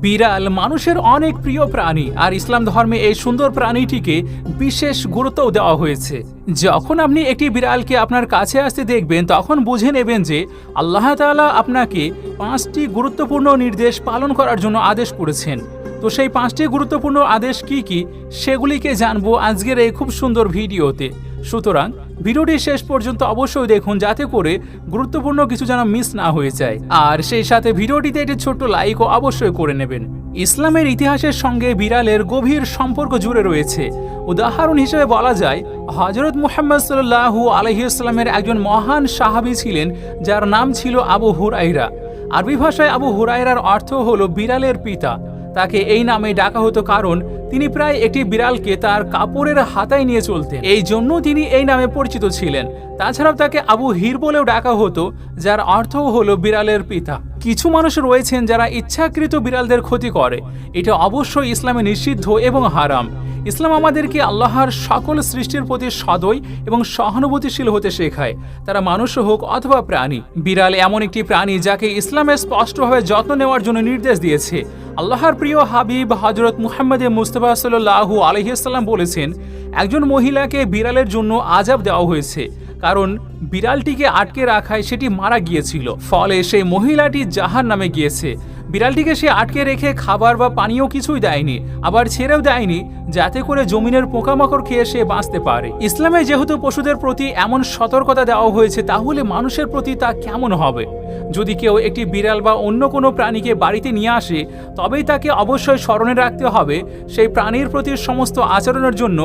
বিড়াল মানুষের অনেক প্রিয় প্রাণী, আর ইসলাম ধর্মে এই সুন্দর প্রাণীটিকে বিশেষ গুরুত্বও দেওয়া হয়েছে। যখন আপনি একটি বিড়ালকে আপনার কাছে আসতে দেখবেন, তখন বুঝে নেবেন যে আল্লাহ তাআলা আপনাকে পাঁচটি গুরুত্বপূর্ণ নির্দেশ পালন করার জন্য আদেশ করেছেন। তো সেই পাঁচটি গুরুত্বপূর্ণ আদেশ কি কি? সেগুলিকে জানব আজকের এই খুব সুন্দর ভিডিওতে। সুতরাং ভিডিওটি শেষ পর্যন্ত অবশ্যই দেখুন যাতে করে গুরুত্বপূর্ণ কিছু যেন মিস না হয়ে যায়। আর সেই সাথে ভিডিওটিতে একটি ছোট্ট লাইকও অবশ্যই করে নেবেন। ইসলামের ইতিহাসের সঙ্গে বিড়ালের গভীর সম্পর্ক জুড়ে রয়েছে। উদাহরণ হিসেবে বলা যায় হজরত মুহাম্মদ সাল্লাহু আলহিউসলামের একজন মহান সাহাবী ছিলেন, যার নাম ছিল আবু হুরাইরা আরবি ভাষায় আবু হুরাইরার অর্থ হলো বিড়ালের পিতা। তাকে এই নামে ডাকা হতো কারণ তিনি প্রায় একটি বিড়ালকে তার কাপড়ের হাতায় নিয়ে চলতেন। এই জন্য তিনি এই নামে পরিচিত ছিলেন। তাছাড়াও তাকে আবু হির বলেও ডাকা হতো, যার অর্থ হলো বিড়ালের পিতা। কিছু মানুষ রয়েছেন যারা ইচ্ছাকৃত বিড়ালদের ক্ষতি করে। এটা অবশ্যই ইসলামে নিষিদ্ধ এবং হারাম। ইসলাম আমাদেরকে আল্লাহর সকল সৃষ্টির প্রতি সদয় এবং সহানুভূতিশীল হতে শেখায়। তারা মানুষ হোক অথবা প্রাণী, বিড়াল এমন একটি প্রাণী যাকে ইসলামে স্পষ্টভাবে যত্ন নেওয়ার জন্য নির্দেশ দিয়েছে। আল্লাহর প্রিয় হাবিব হজরত মুহাম্মদ মুস্তফা সাল্লাহু আলহিসাল্লাম বলেছেন, একজন মহিলাকে বিড়ালের জন্য আজাব দেওয়া হয়েছে, কারণ বিড়ালটিকে আটকে রাখায় সেটি মারা গিয়েছিল। ফলে সেই মহিলাটি জাহার নামে গিয়েছে। বিড়ালটিকে সে আটকে রেখে খাবার বা পানীয় কিছুই দেয়নি, আবার ছেড়েও দেয়নি, যাতে করে জমিনের পোকামাকড় খেয়ে সে বাঁচতে পারে। ইসলামে যেহেতু পশুদের প্রতি এমন সতর্কতা দেওয়া হয়েছে, তাহলে মানুষের প্রতি তা কেমন হবে? যদি কেউ একটি বিড়াল বা অন্য কোনো প্রাণীকে বাড়িতে নিয়ে আসে, তবেই তাকে অবশ্যই স্মরণে রাখতে হবে। সেই প্রাণীর প্রতি সমস্ত আচরণের জন্য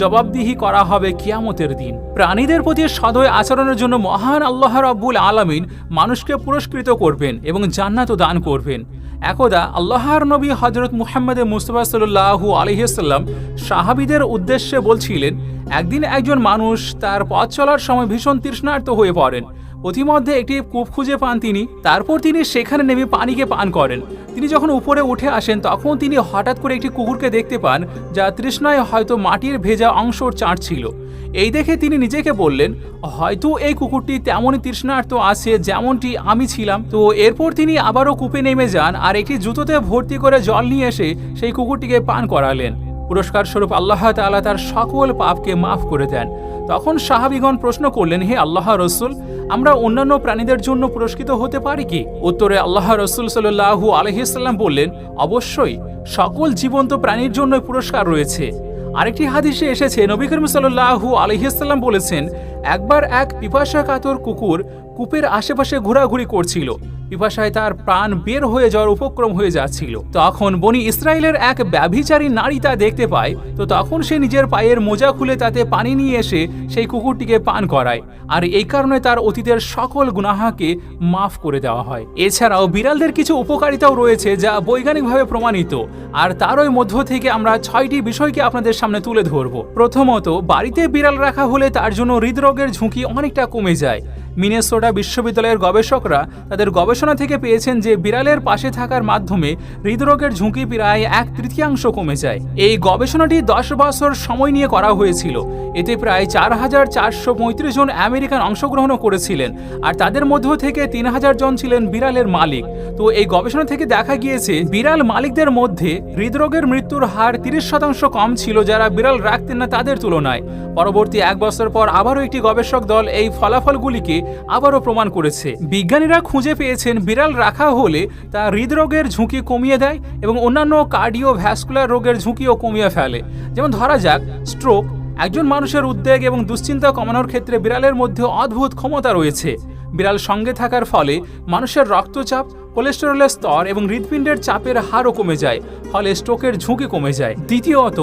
জবাবদিহি করা হবে কিয়ামতের দিন। প্রাণীদের প্রতি সদয় আচরণের জন্য মহান আল্লাহ রাব্বুল আলামিন মানুষকে পুরস্কৃত করবেন এবং জান্নাত দান করবেন। একদা আল্লাহর নবী হজরত মুহাম্মদ মুস্তফা সাল্লাহু আলহিসাল্লাম সাহাবিদের উদ্দেশ্যে বলছিলেন, একদিন একজন মানুষ তার পথ চলার সময় ভীষণ তৃষ্ণার্ত হয়ে পড়েন। অতিমধ্যে একটি কূপ খুঁজে পান তিনি। তারপর তিনি সেখানে নেমে পানিকে পান করেন। তিনি যখন উপরে উঠে আসেন, তখন তিনি হঠাৎ করে একটি কুকুরকে দেখতে পান, যা তৃষ্ণায় হয়তো মাটির ভেজা অংশর চাটছিল এই দেখে তিনি নিজেকে বললেন, হয়তো এই কুকুরটি তেমনই তৃষ্ণার্ত আছে যেমনটি আমি ছিলাম। তো এরপর তিনি আবারও কূপে নেমে যান আর একটি জুতোতে ভর্তি করে জল নিয়ে এসে সেই কুকুরটিকে পান করালেন। পুরস্কার স্বরূপ আল্লাহ তাআলা তার সকল পাপকে মাফ করে দেন। তখন সাহাবিগণ প্রশ্ন করলেন, হে আল্লাহ রসুল আমরা অন্যান্য প্রাণীদের জন্য পুরস্কৃত হতে পারি কি? উত্তরে আল্লাহ রসুল সাল্লাহু আলহিসাল্লাম বললেন, অবশ্যই, সকল জীবন্ত প্রাণীর জন্য পুরস্কার রয়েছে। আরেকটি হাদিসে এসেছে, নবী করিম সাল্লাহু আলহিসাল্লাম বলেছেন, একবার এক পিপাসা কাতর কুকুর কূপের আশেপাশে ঘোরাঘুরি করছিল। পিপাসায় তার প্রাণ বের হয়ে যাওয়ার উপক্রম হয়ে যাচ্ছিল। তখন বনি ইসরায়েলের এক ব্যভিচারী নারী তা দেখতে পায়। তো তখন সে নিজের পায়ের মোজা খুলে তাতে পানি নিয়ে এসে সেই কুকুরটিকে পান করায়। আর এই কারণে তার অতীতের সকল গুনাহাকে মাফ করে দেওয়া হয়। এছাড়াও বিড়ালদের কিছু উপকারিতাও রয়েছে যা বৈজ্ঞানিকভাবে প্রমাণিত। আর তারই মধ্য থেকে আমরা ছয়টি বিষয়কে আপনাদের সামনে তুলে ধরব। প্রথমত, বাড়িতে বিড়াল রাখা হলে তার জন্য হৃদরোগের ঝুঁকি অনেকটা কমে যায়। মিনেসোটা বিশ্ববিদ্যালয়ের গবেষকরা তাদের গবেষণা থেকে পেয়েছেন যে বিড়ালের পাশে থাকার মাধ্যমে হৃদরোগের ঝুঁকি প্রায় এক তৃতীয়াংশ কমে যায়। এই গবেষণাটি দশ বছর সময় নিয়ে করা হয়েছিল। এতে প্রায় চার হাজার চারশো পঁয়ত্রিশ জন আমেরিকান অংশগ্রহণও করেছিলেন আর তাদের মধ্য থেকে তিন হাজার জন ছিলেন বিড়ালের মালিক। তো এই গবেষণা থেকে দেখা গিয়েছে, বিড়াল মালিকদের মধ্যে হৃদরোগের মৃত্যুর হার তিরিশ শতাংশ কম ছিল যারা বিড়াল রাখতেন না তাদের তুলনায়। পরবর্তী এক বছর পর আবারও একটি গবেষক দল এই ফলাফলগুলিকে আবারও প্রমাণ করেছে। বিজ্ঞানীরা খুঁজে পেয়েছেন বিড়াল রাখা হলে তা হৃদরোগের ঝুঁকি কমিয়ে দেয় এবং অন্যান্য কার্ডিও ভ্যাসকুলার রোগের ঝুঁকিও কমিয়ে ফেলে। যেমন ধরা যাক, স্ট্রোক একজন মানুষের উদ্বেগ এবং দুশ্চিন্তা কমানোর ক্ষেত্রে বিড়ালের মধ্যে অদ্ভুত ক্ষমতা রয়েছে। বিড়াল সঙ্গে থাকার ফলে মানুষের রক্তচাপ, কোলেস্টেরলের স্তর এবং হৃদপিণ্ডের চাপের হারও কমে যায়, ফলে স্ট্রোকের ঝুঁকি কমে যায়। দ্বিতীয়ত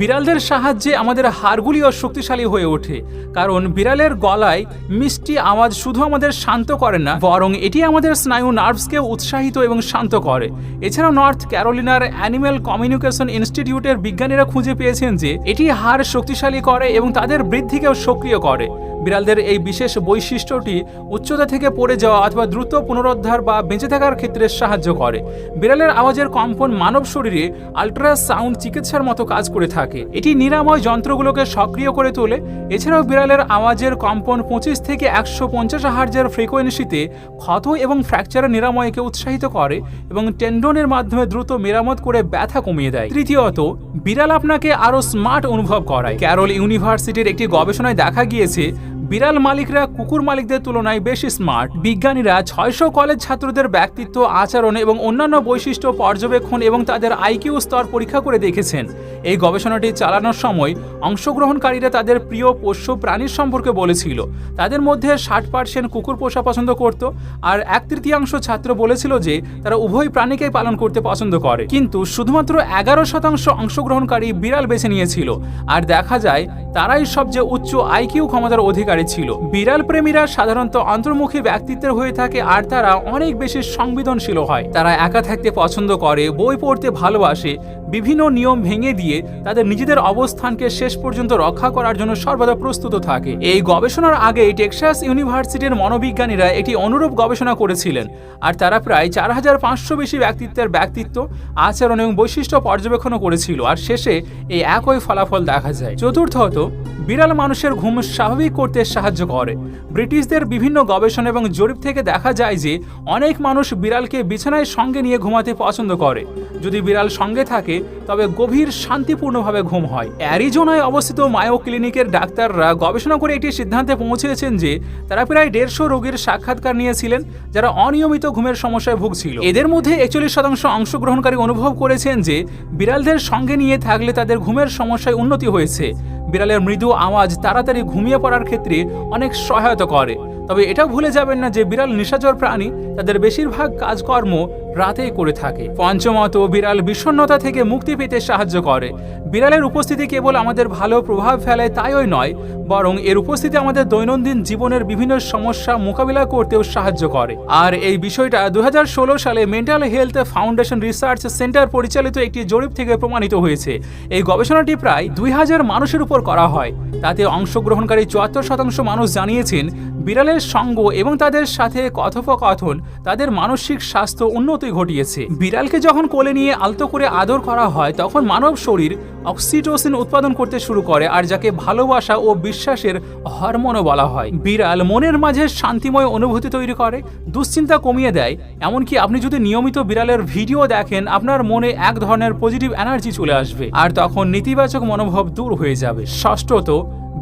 বিড়ালদের সাহায্যে আমাদের হাড়গুলিও শক্তিশালী হয়ে ওঠে, কারণ বিড়ালের গলায় মিষ্টি আওয়াজ শুধু আমাদের শান্ত করে না, বরং এটি আমাদের স্নায়ু নার্ভসকে উৎসাহিত এবং শান্ত করে। এছাড়াও নর্থ ক্যারোলিনার অ্যানিম্যাল কমিউনিকেশন ইনস্টিটিউটের বিজ্ঞানীরা খুঁজে পেয়েছেন যে, এটি হাড় শক্তিশালী করে এবং তাদের বৃদ্ধিকেও সক্রিয় করে। বিড়ালদের এই বিশেষ বৈশিষ্ট্যটি উচ্চতা থেকে পড়ে যাওয়া অথবা দ্রুত পুনরুদ্ধার বা বেঁচে থাকার ক্ষেত্রে সাহায্য করে। বিড়ালের আওয়াজের কম্পন মানব শরীরে আল্ট্রাসাউন্ড চিকিৎসার মতো কাজ করে থাকে। এটি নিরাময় যন্ত্রগুলোকে সক্রিয় করে তোলে। এছাড়াও বিড়ালের আওয়াজের কম্পন পঁচিশ থেকে একশো পঞ্চাশ হার্জের ফ্রিকোয়েন্সিতে ক্ষত এবং ফ্র্যাকচারের নিরাময়কে উৎসাহিত করে এবং টেন্ডনের মাধ্যমে দ্রুত মেরামত করে ব্যথা কমিয়ে দেয়। তৃতীয়ত, বিড়াল আপনাকে আরও স্মার্ট অনুভব করায়। ক্যারল ইউনিভার্সিটির একটি গবেষণায় দেখা গিয়েছে বিড়াল মালিকরা কুকুর মালিকদের তুলনায় বেশি স্মার্ট বিজ্ঞানীরা ছয়শো কলেজ ছাত্রদের ব্যক্তিত্ব, আচরণ এবং অন্যান্য বৈশিষ্ট্য পর্যবেক্ষণ এবং তাদের আইকিউ স্তর পরীক্ষা করে দেখেছেন। এই গবেষণাটি চালানোর সময় অংশগ্রহণকারীরা তাদের প্রিয় পোষ্য প্রাণীর সম্পর্কে বলেছিল। তাদের মধ্যে ষাট পার্সেন্ট কুকুর পোষা পছন্দ করত আর এক তৃতীয়াংশ ছাত্র বলেছিল যে তারা উভয় প্রাণীকেই পালন করতে পছন্দ করে। কিন্তু শুধুমাত্র এগারো শতাংশ অংশগ্রহণকারী বিড়াল বেছে নিয়েছিল। আর দেখা যায়, তারাই সবচেয়ে উচ্চ আইকিউ ক্ষমতার অধিকারী। ছিল। বিড়াল প্রেমীরা সাধারণত অন্তর্মুখী ব্যক্তিত্বের হয়ে থাকে আর তারা অনেক বেশি সংবেদনশীল হয়। তারা একা থাকতে পছন্দ করে, বই পড়তে ভালোবাসে বিভিন্ন নিয়ম ভেঙে দিয়ে তাদের নিজেদের অবস্থানকে শেষ পর্যন্ত রক্ষা করার জন্য সর্বদা প্রস্তুত থাকে। এই গবেষণার আগে টেক্সাস ইউনিভার্সিটির মনোবিজ্ঞানীরা একটি অনুরূপ গবেষণা করেছিলেন, আর তারা প্রায় চার হাজার পাঁচশো বেশি ব্যক্তিত্বের ব্যক্তিত্ব, আচরণ এবং বৈশিষ্ট্য পর্যবেক্ষণও করেছিল, আর শেষে এই একই ফলাফল দেখা যায়। চতুর্থত, বিড়াল মানুষের ঘুম স্বাভাবিক করতে সাহায্য করে। ব্রিটিশদের বিভিন্ন গবেষণা এবং জরিপ থেকে দেখা যায় যে, অনেক মানুষ বিড়ালকে বিছানায় সঙ্গে নিয়ে ঘুমাতে পছন্দ করে। যদি বিড়াল সঙ্গে থাকে তবে গভীর শান্তিপূর্ণভাবে ঘুম হয়। অ্যারিজোনায় অবস্থিত মায়ো ক্লিনিকের ডাক্তাররা গবেষণা করে একটি সিদ্ধান্তে পৌঁছেছেন যে, তারা প্রায় দেড়শো রোগীর সাক্ষাৎকার নিয়েছিলেন, যারা অনিয়মিত ঘুমের সমস্যায় ভুগছিল। এদের মধ্যে একচল্লিশ শতাংশ অংশগ্রহণকারী অনুভব করেছেন যে, বিড়ালদের সঙ্গে নিয়ে থাকলে তাদের ঘুমের সমস্যায় উন্নতি হয়েছে। বিড়ালের মৃদু আওয়াজ তাড়াতাড়ি ঘুমিয়ে পড়ার ক্ষেত্রে অনেক সহায়তা করে। তবে এটা ভুলে যাবেন না যে বিড়াল নিশাচর প্রাণী তাদের বেশিরভাগ কাজকর্ম রাতেই করে থাকে। পঞ্চমত, বিড়াল বিষণ্ণতা থেকে মুক্তি পেতে সাহায্য করে। বিড়ালের উপস্থিতি কেবল আমাদের ভালো প্রভাব ফেলে তাইই নয়, বরং এর উপস্থিতি আমাদের দৈনন্দিন জীবনের বিভিন্ন সমস্যা মোকাবিলা করতেও সাহায্য করে। আর এই বিষয়টা দুই হাজার ষোলো সালে mental health foundation research centre পরিচালিত একটি জরিপ থেকে প্রমাণিত হয়েছে। এই গবেষণাটি প্রায় দুই হাজার মানুষের উপর করা হয়। তাতে অংশগ্রহণকারী চুয়াত্তর শতাংশ মানুষ জানিয়েছেন বিড়ালের সঙ্গ এবং তাদের সাথে কথোপকথন, তাদের মানসিক স্বাস্থ্য উন্নতি ঘটিয়েছে। বিড়ালকে যখন কোলে নিয়ে আলতো করে আদর করা হয়, তখন মানব শরীর অক্সিটোসিন উৎপাদন করতে শুরু করে আর যাকে ভালোবাসা ও বিশ্বাসের হরমোনও বলা হয়। বিড়াল মনের মাঝে শান্তিময় অনুভূতি তৈরি করে, দুশ্চিন্তা কমিয়ে দেয়, এমনকি আপনি যদি নিয়মিত বিড়ালের ভিডিও দেখেন, আপনার মনে এক ধরনের পজিটিভ এনার্জি চলে আসবে। আর তখন নেতিবাচক মনোভাব দূর হয়ে যাবে। ষষ্ঠত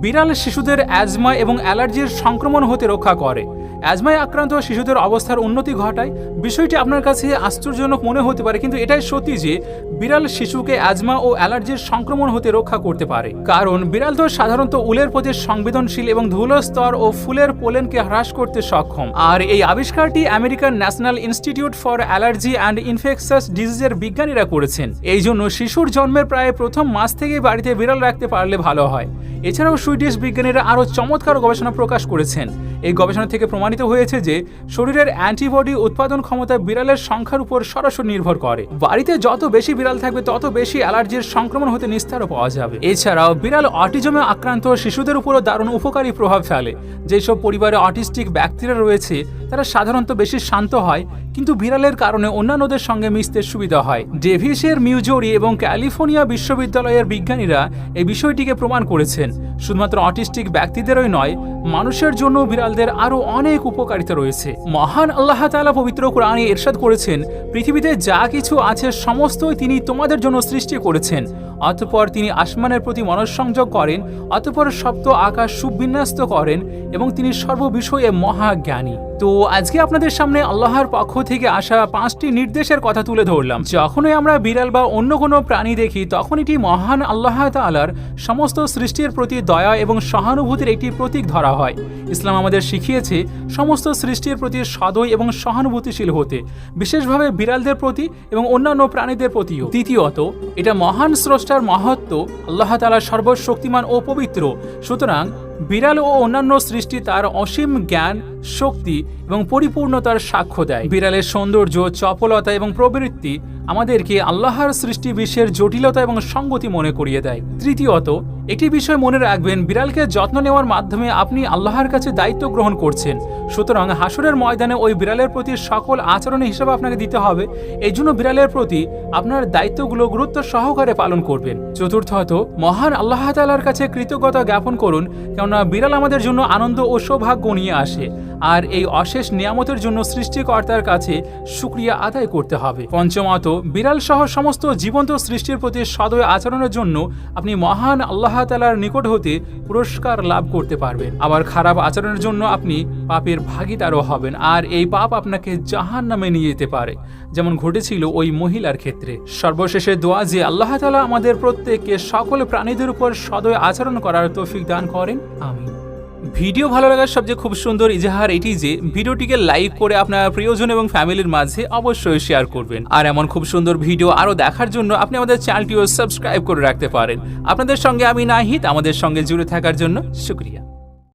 বিড়াল শিশুদের অ্যাজমা এবং অ্যালার্জির সংক্রমণ হতে রক্ষা করে। অ্যাজমায় আক্রান্ত শিশুদের অবস্থার উন্নতি ঘটায়। বিষয়টি আপনার কাছে আশ্চর্যজনক মনে হতে পারে, কিন্তু এটাই সত্যি যে বিড়াল শিশুকে অ্যাজমা ও অ্যালার্জির সংক্রমণ হতে রক্ষা করতে পারে। কারণ বিড়াল তো সাধারণত উলের প্রতি সংবেদনশীল এবং ধুলো, স্তর ও ফুলের পোলেনকে হ্রাস করতে সক্ষম। আর এই আবিষ্কারটি American national institute for allergy and infectious ডিজিজের বিজ্ঞানীরা করেছেন। এই জন্য শিশুর জন্মের প্রায় প্রথম মাস থেকেই বাড়িতে বিড়াল রাখতে পারলে ভালো হয়। এছাড়াও সুইডিশ বিজ্ঞানীরা আরও চমৎকার গবেষণা প্রকাশ করেছেন। এই গবেষণা থেকে প্রমাণিত হয়েছে যে শরীরের অ্যান্টিবডি উৎপাদন ক্ষমতা বিড়ালের সংখ্যার উপর সরাসরি নির্ভর করে। বাড়িতে যত বেশি বিড়াল থাকবে, তত বেশি অ্যালার্জির সংক্রমণ হতে নিস্তারও পাওয়া যাবে। এছাড়াও বিড়াল অটিজমে আক্রান্ত শিশুদের উপরও দারুণ উপকারী প্রভাব ফেলে। যেসব পরিবারে অটিস্টিক ব্যক্তিরা রয়েছে, তারা সাধারণত বেশি শান্ত হয়, কিন্তু বিড়ালের কারণে অন্যান্যদের সঙ্গে মিশতে সুবিধা হয়। ডেভিসের মিউজোরি এবং ক্যালিফোর্নিয়া বিশ্ববিদ্যালয়ের বিজ্ঞানীরা এই বিষয়টিকে প্রমাণ করেছেন। শুধুমাত্র অটিস্টিক ব্যক্তিদেরই নয়, মানুষের জন্য বিড়ালদের আরও অনেক উপকারিতা রয়েছে। মহান আল্লাহ তালা পবিত্র কোরআনে এরশাদ করেছেন, পৃথিবীতে যা কিছু আছে সমস্তই তিনি তোমাদের জন্য সৃষ্টি করেছেন। অতপর তিনি আসমানের প্রতি মনঃসংযোগ করেন, অতপর সপ্ত আকাশ সুবিন্যস্ত করেন এবং তিনি সর্ববিষয়ে মহাজ্ঞানী। তো আজকে আপনাদের সামনে আল্লাহর পক্ষ থেকে আসা পাঁচটি নির্দেশের কথা তুলে ধরলাম। যখনই আমরা বিড়াল বা অন্য কোনো প্রাণী দেখি তখন এটি মহান আল্লাহ তাআলার সমস্ত সৃষ্টির প্রতি দয়া এবং সহানুভূতির একটি প্রতীক ধরা হয়। ইসলাম আমাদের শিখিয়েছে, সমস্ত সৃষ্টির প্রতি সদয় এবং সহানুভূতিশীল হতে, বিশেষভাবে বিড়ালদের প্রতি এবং অন্যান্য প্রাণীদের প্রতিও। দ্বিতীয়ত, এটা মহান স্রষ্টার মহত্ব, আল্লাহ তাআলা সর্বশক্তিমান ও পবিত্র। সুতরাং, বিড়াল ও অন্যান্য সৃষ্টি তার অসীম জ্ঞান শক্তি এবং পরিপূর্ণতার সাক্ষ্য দেয়। বিড়ালের সৌন্দর্য, চপলতা এবং প্রবৃত্তি আমাদেরকে আল্লাহর সৃষ্টি বিশ্বের জটিলতা এবং সঙ্গতি মনে করিয়ে দেয়। তৃতীয়ত, একটি বিষয় মনে রাখবেন, বিড়ালকে যত্ন নেওয়ার মাধ্যমে আপনি আল্লাহর কাছে দায়িত্ব গ্রহণ করছেন। সুতরাং হাসরের ময়দানে ওই বিড়ালের প্রতি সকল আচরণের হিসাব আপনাকে দিতে হবে। এই জন্য বিড়ালের প্রতি আপনার দায়িত্বগুলো গুরুত্ব সহকারে পালন করবেন। চতুর্থত, মহান আল্লাহ তালার কাছে কৃতজ্ঞতা জ্ঞাপন করুন, কেননা বিড়াল আমাদের জন্য আনন্দ ও সৌভাগ্য নিয়ে আসে। আর এই অশেষ নিয়ামতের জন্য সৃষ্টিকর্তার কাছে সুক্রিয়া আদায় করতে হবে। পঞ্চমত, বিড়াল সহ সমস্ত জীবন্ত সৃষ্টির প্রতি সদয় আচরণের জন্য আপনি মহান আল্লাহ তালার নিকট হতে পুরস্কার লাভ করতে পারবেন। আবার খারাপ আচরণের জন্য আপনি পাপের ভাগিদারও হবেন আর এই পাপ আপনাকে জাহান নামে নিয়ে যেতে পারে। যেমন ঘটেছিল ওই মহিলার ক্ষেত্রে। সর্বশেষে দোয়া যে আল্লাহ তালা আমাদের প্রত্যেককে সকল প্রাণীদের উপর সদয় আচরণ করার তৌফিক দান করেন। আমিন। ভিডিও ভালো লাগার সবচেয়ে খুব সুন্দর ইজাহার এটি যে, ভিডিওটিকে লাইক করে আপনার প্রিয়জন এবং ফ্যামিলির মাঝে অবশ্যই শেয়ার করবেন। আর এমন খুব সুন্দর ভিডিও আরও দেখার জন্য আপনি আমাদের চ্যানেলটিও সাবস্ক্রাইব করে রাখতে পারেন। আপনাদের সঙ্গে আমি নাহিদ, আমাদের সঙ্গে জুড়ে থাকার জন্য শুক্রিয়া।